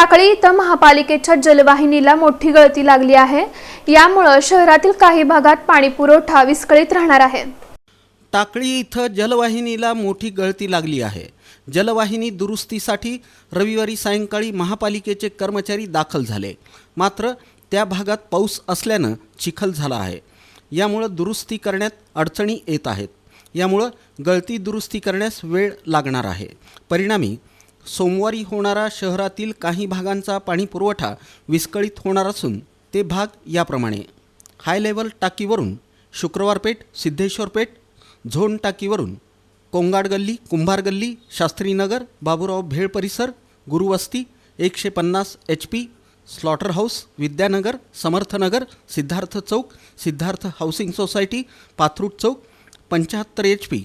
टाकळी इथं महापालिकेच्या जलवाहिनीला मोठी गळती लागली आहे. यामुळं शहरातील काही भागात पाणी पुरवठा विस्कळीत राहणार आहे. टाकळी इथं जलवाहिनीला मोठी गळती लागली आहे. जलवाहिनी दुरुस्तीसाठी रविवारी सायंकाळी महापालिकेचे कर्मचारी दाखल झाले. मात्र त्या भागात पाऊस असल्यानं चिखल झाला आहे. यामुळं दुरुस्ती करण्यात अडचणी येत आहेत. यामुळं गळती दुरुस्ती करण्यास वेळ लागणार आहे. परिणामी सोमवारी होणारा शहरातील काही भागांचा पाणीपुरवठा विस्कळीत होणार असून ते भाग याप्रमाणे. हाय लेवल टाकीवरून शुक्रवार पेठ सिद्धेश्वर पेठ झोन टाकीवरून कोंगाड गल्ली कुंभार गल्ली शास्त्रीनगर बाबूराव भेळ परिसर गुरुवस्ती एकशे पन्नास H P slaughter house Vidyanagar Samarthnagar Siddharth चौक सिद्धार्थ हाऊसिंग सोसायटी पाथरूट चौक पंच्याहत्तर एच पी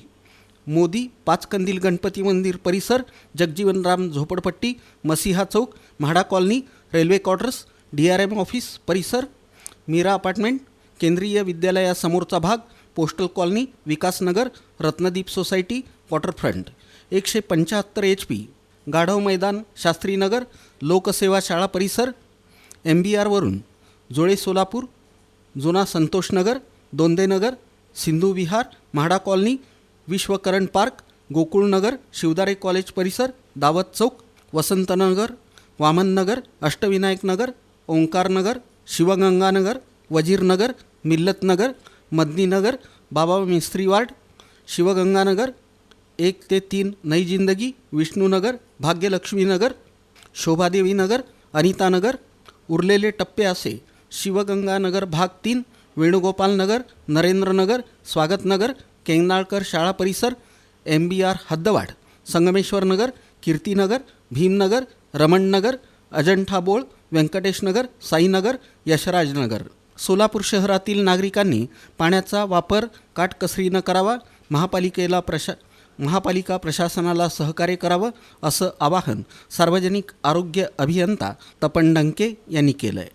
मोदी पाचकंदील गणपती मंदिर परिसर जगजीवनराम झोपडपट्टी मसिहा चौक Mhada colony railway quarters D R M office परिसर मीरा अपार्टमेंट केंद्रीय विद्यालयासमोरचा भाग postal colony Vikasnagar Ratnadeep society waterfront. एकशे पंच्याहत्तर एच पी गाढव मैदान शास्त्रीनगर लोकसेवा शाळा परिसर एम बी आरवरून जोळे सोलापूर जुना Santoshnagar Dondenagar Sindhu Vihar Mhada colony Vishwakaran park Gokulnagar Shivdare college परिसर दावत चौक वसंतनगर वामननगर अष्टविनायकनगर ओंकारनगर शिवगंगानगर वजीरनगर मिल्लतनगर मदनीनगर बाबा मिस्त्री वार्ड शिवगंगानगर एक ते तीन नई जिंदगी विष्णूनगर भाग्यलक्ष्मीनगर शोभादेवीनगर अनितानगर उरलेले टप्पे असे शिवगंगानगर भाग तीन वेणुगोपालनगर नरेंद्रनगर स्वागतनगर केंगनाळकर शाळा परिसर एम बी आर हद्दवाड संगमेश्वरनगर कीर्तीनगर भीमनगर रमणनगर अजंठा बोळ व्यंकटेशनगर साईनगर यशराजनगर सोलापूर शहरातील नागरिकांनी पाण्याचा वापर काटकसरीनं करावा महापालिकेला प्रशा महापालिका प्रशासनाला सहकार्य करावं असं आवाहन सार्वजनिक आरोग्य अभियंता तपन डंके यांनी केलं आहे